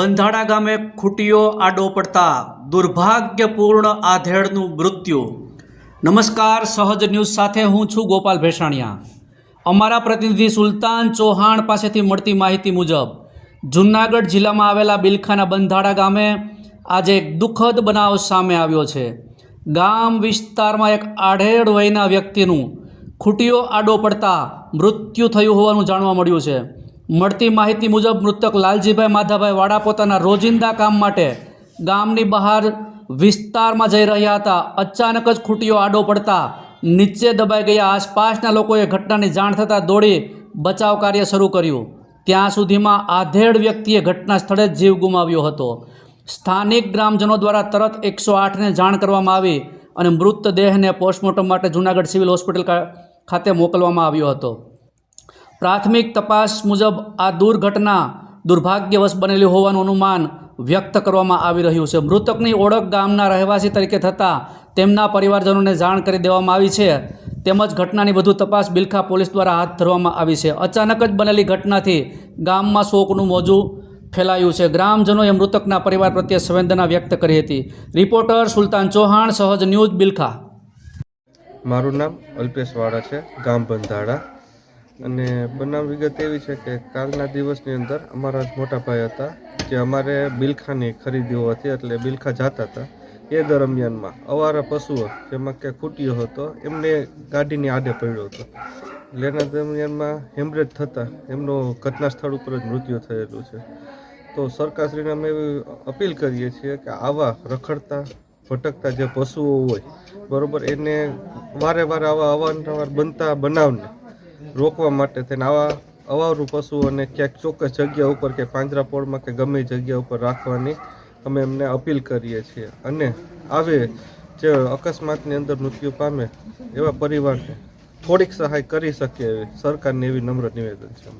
બંધાડા ગામે ખૂટીઓ આડો પડતા દુર્ભાગ્યપૂર્ણ આધેડનું મૃત્યુ. નમસ્કાર, સહજ ન્યૂઝ સાથે હું છું ગોપાલ ભેસાણિયા. અમારા પ્રતિનિધિ સુલતાન ચૌહાણ પાસેથી મળતી માહિતી મુજબ, જૂનાગઢ જિલ્લામાં આવેલા બિલખાના બંધાડા ગામે આજે એક દુઃખદ બનાવ સામે આવ્યો છે. ગામ વિસ્તારમાં એક આઢેડ વયના વ્યક્તિનું ખૂટીઓ આડો પડતા મૃત્યુ થયું હોવાનું જાણવા મળ્યું છે. મળતી માહિતી મુજબ મૃતક લાલજીભાઈ માધાભાઈ વાડા પોતાના રોજિંદા કામ માટે ગામની બહાર વિસ્તારમાં જઈ રહ્યા હતા. અચાનક જ ખૂટીઓ આડો પડતા નીચે દબાઈ ગયા. આસપાસના લોકોએ ઘટનાની જાણ થતાં દોડી બચાવ કાર્ય શરૂ કર્યું. ત્યાં સુધીમાં આધેડ વ્યક્તિએ ઘટના સ્થળે જ જીવ ગુમાવ્યો હતો. સ્થાનિક ગ્રામજનો દ્વારા તરત એકસો આઠને જાણ કરવામાં આવી અને મૃતદેહને પોસ્ટમોર્ટમ માટે જૂનાગઢ સિવિલ હોસ્પિટલ ખાતે મોકલવામાં આવ્યો હતો. પ્રાથમિક તપાસ મુજબ આ દુર્ઘટના દુર્ભાગ્યવશ બનેલી હોવાનું અનુમાન વ્યક્ત કરવામાં આવી રહ્યું છે. મૃતકની ઓળખ ગામના રહેવાસી તરીકે થતાં તેમના પરિવારજનોને જાણ કરી દેવામાં આવી છે. તેમજ ઘટનાની વધુ તપાસ બિલખા પોલીસ દ્વારા હાથ ધરવામાં આવી છે. અચાનક જ બનેલી ઘટનાથી ગામમાં શોકનું મોજું ફેલાયું છે. ગ્રામજનોએ મૃતકના પરિવાર પ્રત્યે સંવેદના વ્યક્ત કરી હતી. રિપોર્ટર સુલતાન ચૌહાણ, સહજ ન્યૂઝ બિલખા. મારું નામ અલ્પેશ વાળા છે, ગામ બંધાડા અને બનાવ વિગત એવી છે કે કાલના દિવસની અંદર અમારા જ મોટા ભાઈ હતા, જે અમારે બિલખાની ખરીદી હોવાથી એટલે બિલખા જતા હતા. એ દરમિયાનમાં અવારા પશુઓ જેમાં કે ખૂટ્યો હતો, એમને ગાડીની આડે પડ્યો હતો. એના દરમિયાનમાં હેમરેજ થતાં એમનું ઘટના સ્થળ ઉપર જ મૃત્યુ થયેલું છે. તો સરકારશ્રીને અમે એવી અપીલ કરીએ છીએ કે આવા રખડતા, ભટકતા જે પશુઓ હોય, બરાબર, એને વારે વારે આવા અવારનવાર બનતા બનાવને રોકવા માટે થઈને આવા અવારું પશુઓને ક્યાંક ચોક્કસ જગ્યા ઉપર કે પાંજરાપોળમાં કે ગમે જગ્યા ઉપર રાખવાની અમે એમને અપીલ કરીએ છીએ. અને આવે જે અકસ્માતની અંદર મૃત્યુ પામે એવા પરિવારને થોડીક સહાય કરી શકે એવી સરકારને એવી નમ્ર નિવેદન છે